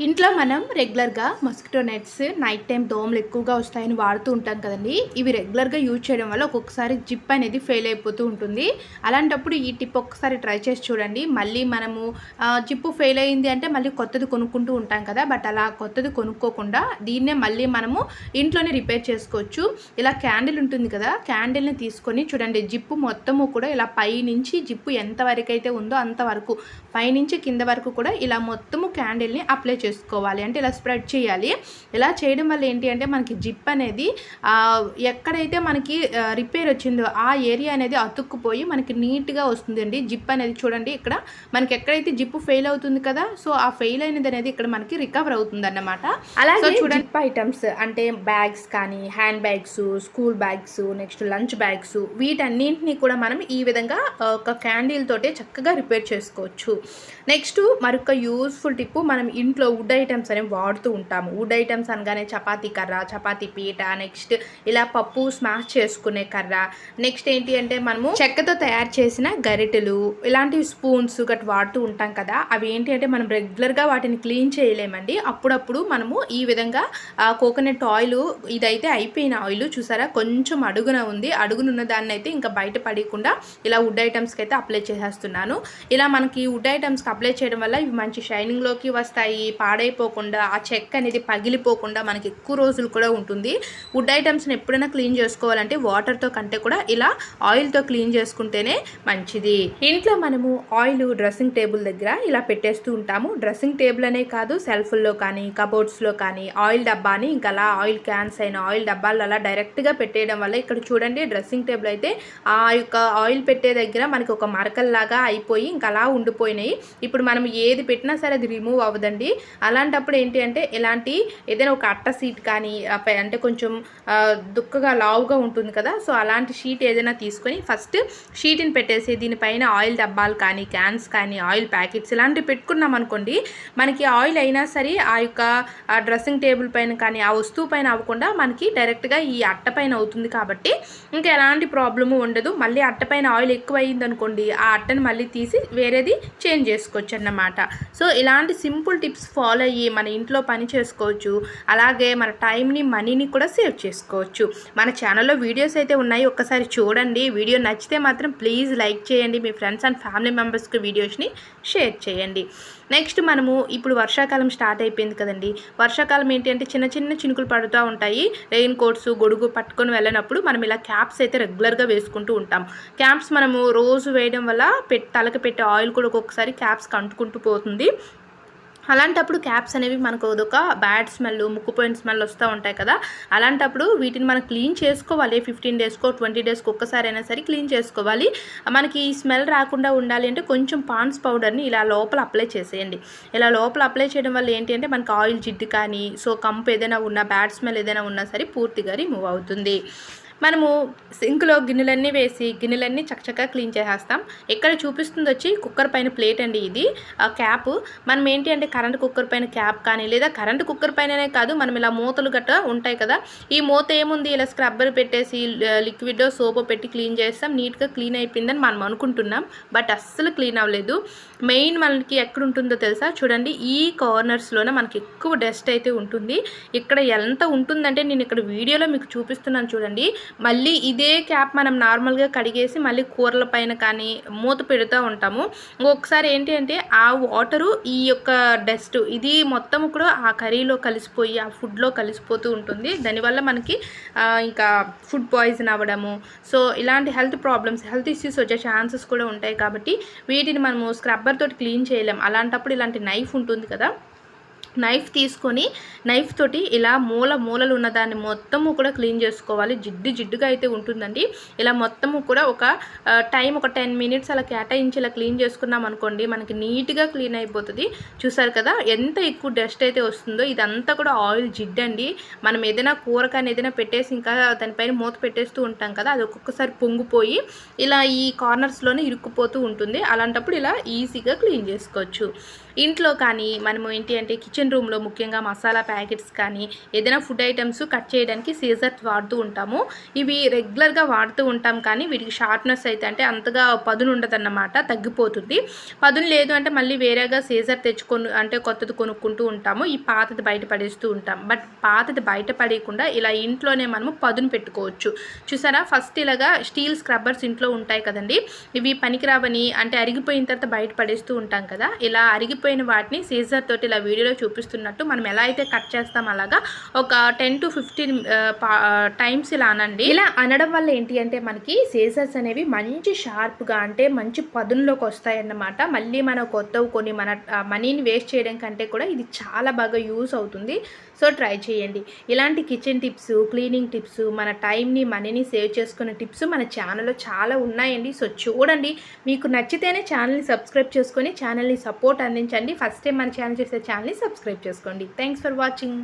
ఇంట్లో మనం రెగ్యులర్గా మస్కిటో నెట్స్ నైట్ టైం దోమలు ఎక్కువగా వస్తాయని వాడుతూ ఉంటాం కదండి. ఇవి రెగ్యులర్గా యూజ్ చేయడం వల్ల ఒక్కొక్కసారి జిప్ అనేది ఫెయిల్ అయిపోతూ ఉంటుంది. అలాంటప్పుడు ఈ టిప్ ఒక్కసారి ట్రై చేసి చూడండి. మళ్ళీ మనము జిప్పు ఫెయిల్ అయింది అంటే మళ్ళీ కొత్తది కొనుక్కుంటూ ఉంటాం కదా. బట్ అలా కొత్తది కొనుక్కోకుండా దీన్నే మళ్ళీ మనము ఇంట్లోనే రిపేర్ చేసుకోవచ్చు. ఇలా క్యాండిల్ ఉంటుంది కదా క్యాండిల్ని తీసుకొని చూడండి. జిప్పు మొత్తము కూడా ఇలా పై నుంచి జిప్పు ఎంతవరకు అయితే ఉందో అంతవరకు పైనుంచి కింద వరకు కూడా ఇలా మొత్తము క్యాండిల్ని అప్లై చేసుకోవాలి అంటే ఇలా స్ప్రెడ్ చేయాలి. ఇలా చేయడం వల్ల ఏంటి అంటే మనకి జిప్ అనేది ఎక్కడైతే మనకి రిపేర్ వచ్చిందో ఆ ఏరియా అనేది అతుక్కుపోయి మనకి నీట్గా వస్తుందండి. జిప్ అనేది చూడండి ఇక్కడ మనకి ఎక్కడైతే జిప్ ఫెయిల్ అవుతుంది కదా సో ఆ ఫెయిల్ అయినది అనేది ఇక్కడ మనకి రికవర్ అవుతుంది అన్నమాట అలాగే చూడండి ఐటమ్స్ అంటే బ్యాగ్స్ కానీ hand bags school bags next lunch bags వీటన్నింటినీ కూడా మనం ఈ విధంగా ఒక క్యాండిల్ తోటే చక్కగా రిపేర్ చేసుకోవచ్చు. నెక్స్ట్ మరొక యూస్ఫుల్ టిప్ మనం ఇంట్లో వుడ్ ఐటమ్స్ అనేవి వాడుతూ ఉంటాము. వుడ్ ఐటమ్స్ అనగానే చపాతీ కర్ర చపాతీ పీట నెక్స్ట్ ఇలా పప్పు స్మాష్ చేసుకునే కర్ర. నెక్స్ట్ ఏంటి అంటే మనము చెక్కతో తయారు చేసిన గరిటెలు ఇలాంటి స్పూన్స్ గట్ వాడుతూ ఉంటాం కదా. అవి ఏంటి అంటే మనం రెగ్యులర్గా వాటిని క్లీన్ చేయలేమండి. అప్పుడప్పుడు మనము ఈ విధంగా కోకోనట్ ఆయిల్ ఇదైతే అయిపోయిన ఆయిల్ చూసారా? కొంచెం అడుగున ఉంది. అడుగునున్న దాన్ని అయితే ఇంకా బయట పడకుండా ఇలా వుడ్ ఐటమ్స్కి అయితే అప్లై చేసేస్తున్నాను. ఇలా మనకి వుడ్ ఐటమ్స్కి అప్లై చేయడం వల్ల ఇవి మంచి షైనింగ్లోకి వస్తాయి. పాడైపోకుండా ఆ చెక్క అనేది పగిలిపోకుండా మనకి ఎక్కువ రోజులు కూడా ఉంటుంది. వుడ్ ఐటమ్స్ని ఎప్పుడైనా క్లీన్ చేసుకోవాలంటే వాటర్తో కంటే కూడా ఇలా ఆయిల్తో క్లీన్ చేసుకుంటేనే మంచిది. ఇంట్లో మనము ఆయిల్ డ్రెస్సింగ్ టేబుల్ దగ్గర ఇలా పెట్టేస్తూ ఉంటాము. డ్రెస్సింగ్ టేబుల్ అనే కాదు సెల్ఫ్ల్లో కానీ కబోర్డ్స్లో కానీ ఆయిల్ డబ్బాని ఇంకా అలా ఆయిల్ క్యాన్స్ అయిన ఆయిల్ డబ్బాలు అలా డైరెక్ట్గా పెట్టేయడం వల్ల ఇక్కడ చూడండి డ్రెస్సింగ్ టేబుల్ అయితే ఆ యొక్క ఆయిల్ పెట్టే దగ్గర మనకి ఒక మరకల్లాగా అయిపోయి ఇంకా అలా ఉండిపోయినాయి. ఇప్పుడు మనం ఏది పెట్టినా సరే అది రిమూవ్ అవ్వదండి. అలాంటప్పుడు ఏంటి అంటే ఎలాంటి ఏదైనా ఒక అట్ట సీట్ కానీ అంటే కొంచెం దుక్కగా లావుగా ఉంటుంది కదా. సో అలాంటి షీట్ ఏదైనా తీసుకొని ఫస్ట్ షీట్ని పెట్టేసి దీనిపైన ఆయిల్ డబ్బాలు కానీ క్యాన్స్ కానీ ఆయిల్ ప్యాకెట్స్ ఇలాంటివి పెట్టుకున్నాం అనుకోండి మనకి ఆయిల్ అయినా సరే ఆ యొక్క డ్రెస్సింగ్ టేబుల్ పైన కానీ ఆ వస్తువు పైన అవ్వకుండా మనకి డైరెక్ట్గా ఈ అట్ట పైన అవుతుంది కాబట్టి ఇంకా ఎలాంటి ప్రాబ్లము ఉండదు. మళ్ళీ అట్ట పైన ఆయిల్ ఎక్కువ అయింది అనుకోండి ఆ అట్టను మళ్ళీ తీసి వేరేది చేంజ్ చేసుకోవచ్చు అన్నమాట. సో ఇలాంటి సింపుల్ టిప్స్ ఫాలో అయ్యి మన ఇంట్లో పని చేసుకోవచ్చు. అలాగే మన టైంని మనీని కూడా సేవ్ చేసుకోవచ్చు. మన ఛానల్లో వీడియోస్ అయితే ఉన్నాయి ఒక్కసారి చూడండి. వీడియో నచ్చితే మాత్రం ప్లీజ్ లైక్ చేయండి. మీ ఫ్రెండ్స్ అండ్ ఫ్యామిలీ మెంబర్స్కి వీడియోస్ని షేర్ చేయండి. నెక్స్ట్ మనము ఇప్పుడు వర్షాకాలం స్టార్ట్ అయిపోయింది కదండి. వర్షాకాలం ఏంటి అంటే చిన్న చిన్న చినుకులు పడుతూ ఉంటాయి. రెయిన్ కోట్స్ గొడుగు పట్టుకొని వెళ్ళినప్పుడు మనం ఇలా క్యాప్స్ అయితే రెగ్యులర్గా వేసుకుంటూ ఉంటాం. క్యాప్స్ మనము రోజు వేయడం వల్ల పెట్ తలకి పెట్టే ఆయిల్ కూడా ఒక్కొక్కసారి క్యాప్స్కి అంటుకుంటూ పోతుంది. అలాంటప్పుడు క్యాప్స్ అనేవి మనకు ఒక బ్యాడ్ స్మెల్ ముక్కుపోయిన స్మెల్ వస్తూ ఉంటాయి కదా. అలాంటప్పుడు వీటిని మనం క్లీన్ చేసుకోవాలి. ఫిఫ్టీన్ డేస్కో ట్వంటీ డేస్కి ఒక్కసారి అయినా సరే క్లీన్ చేసుకోవాలి. మనకి ఈ స్మెల్ రాకుండా ఉండాలి అంటే కొంచెం పాన్స్ పౌడర్ని ఇలా లోపల అప్లై చేసేయండి. ఇలా లోపల అప్లై చేయడం వల్ల ఏంటి అంటే మనకి ఆయిల్ జిడ్డు కానీ సో కంపు ఏదైనా ఉన్నా బ్యాడ్ స్మెల్ ఏదైనా ఉన్నా సరే పూర్తిగా రిమూవ్ అవుతుంది. మనము సింక్లో గిన్నెలన్నీ వేసి గిన్నెలన్నీ చక్కచక్కగా క్లీన్ చేసేస్తాం. ఇక్కడ చూపిస్తుంది వచ్చి కుక్కర్ పైన ప్లేట్ అండి ఇది. ఆ క్యాప్. మనం ఏంటి అంటే కరెంట్ కుక్కర్ పైన క్యాప్ కానీ లేదా కరెంట్ కుక్కర్ పైననే కాదు మనం ఇలా మూతలు గట్ట ఉంటాయి కదా. ఈ మూత ఏముంది? ఇలా స్క్రబ్బర్ పెట్టేసి లిక్విడ్ సోప్ పెట్టి క్లీన్ చేస్తాం. నీట్గా క్లీన్ అయిపోయిందని మనం అనుకుంటున్నాం. బట్ అస్సలు క్లీన్ అవ్వలేదు. మెయిన్ మనకి ఎక్కడ ఉంటుందో తెలుసా? చూడండి ఈ కార్నర్స్లోనే మనకి ఎక్కువ డస్ట్ అయితే ఉంటుంది. ఇక్కడ ఎంత ఉంటుందంటే నేను ఇక్కడ వీడియోలో మీకు చూపిస్తున్నాను చూడండి. మళ్ళీ ఇదే క్యాప్ మనం నార్మల్గా కడిగేసి మళ్ళీ కూరల పైన కానీ మూత పెడుతూ ఉంటాము. ఇంకొకసారి ఏంటి అంటే ఆ వాటరు ఈ యొక్క డస్ట్ ఇది మొత్తం కూడా ఆ కర్రీలో కలిసిపోయి ఆ ఫుడ్లో కలిసిపోతూ ఉంటుంది. దానివల్ల మనకి ఇంకా ఫుడ్ పాయిజన్ అవ్వడము. సో ఇలాంటి హెల్త్ ప్రాబ్లమ్స్ హెల్త్ ఇష్యూస్ వచ్చే ఛాన్సెస్ కూడా ఉంటాయి కాబట్టి వీటిని మనము స్క్రబ్బర్ తోటి క్లీన్ చేయలేం. అలాంటప్పుడు ఇలాంటి నైఫ్ ఉంటుంది కదా నైఫ్ తీసుకొని నైఫ్ తోటి ఇలా మూల మూలలు ఉన్న దాన్ని మొత్తము కూడా క్లీన్ చేసుకోవాలి. జిడ్డు జిడ్డుగా అయితే ఉంటుందండి. ఇలా మొత్తము కూడా ఒక టైం ఒక టెన్ మినిట్స్ అలా కేటాయించి ఇలా క్లీన్ చేసుకున్నాం అనుకోండి మనకి నీట్గా క్లీన్ అయిపోతుంది. చూసారు కదా ఎంత ఎక్కువ డస్ట్ అయితే వస్తుందో ఇదంతా కూడా ఆయిల్ జిడ్డు అండి. మనం ఏదైనా కూర కానీ ఏదైనా పెట్టేసి ఇంకా దానిపైన మూత పెట్టేస్తూ ఉంటాం కదా అది ఒక్కొక్కసారి పొంగిపోయి ఇలా ఈ కార్నర్స్లోనే ఇరుక్కుపోతూ ఉంటుంది. అలాంటప్పుడు ఇలా ఈజీగా క్లీన్ చేసుకోవచ్చు. ఇంట్లో కానీ మనము ఏంటి అంటే కిచెన్ రూమ్లో ముఖ్యంగా మసాలా ప్యాకెట్స్ కానీ ఏదైనా ఫుడ్ ఐటమ్స్ కట్ చేయడానికి సీజర్ వాడుతూ ఉంటాము. ఇవి రెగ్యులర్గా వాడుతూ ఉంటాం కానీ వీటికి షార్ప్నెస్ అయితే అంటే అంతగా పదును ఉండదన్నమాట తగ్గిపోతుంది. పదును లేదు అంటే మళ్ళీ వేరేగా సీజర్ తెచ్చుకొని అంటే కొత్తది కొనుక్కుంటూ ఉంటాము. ఈ పాతది బయట పడేస్తూ ఉంటాం. బట్ పాతది బయట పడేయకుండా ఇలా ఇంట్లోనే మనము పదును పెట్టుకోవచ్చు. చూసారా? ఫస్ట్ ఇలాగా స్టీల్ స్క్రబ్బర్స్ ఇంట్లో ఉంటాయి కదండి. ఇవి పనికిరావని అంటే అరిగిపోయిన తర్వాత బయట పడేస్తూ ఉంటాం కదా. ఇలా మిగిలిపోయిన వాటిని సీజర్ తోటి ఇలా వీడియోలో చూపిస్తున్నట్టు మనం ఎలా అయితే కట్ చేస్తాం అలాగా ఒక టెన్ టు ఫిఫ్టీన్ టైమ్స్ ఇలా అనండి. ఇలా అనడం వల్ల ఏంటి అంటే మనకి సీజర్స్ అనేవి మంచి షార్ప్గా అంటే మంచి పదునులోకి వస్తాయన్నమాట. మళ్ళీ మనం కొత్తవి కొన్ని మన మనీని వేస్ట్ చేయడం కంటే కూడా ఇది చాలా బాగా యూస్ అవుతుంది. సో ట్రై చేయండి. ఇలాంటి కిచెన్ టిప్స్ క్లీనింగ్ టిప్స్ మన టైంని మనీని సేవ్ చేసుకునే టిప్స్ మన ఛానల్లో చాలా ఉన్నాయండి. సో చూడండి. మీకు నచ్చితేనే ఛానల్ని సబ్స్క్రైబ్ చేసుకొని ఛానల్ని సపోర్ట్ అందించి అందించండి ఫస్ట్ టైం మన ఛానల్ చేసే ఛానల్ని సబ్స్క్రైబ్ చేసుకోండి. Thanks for watching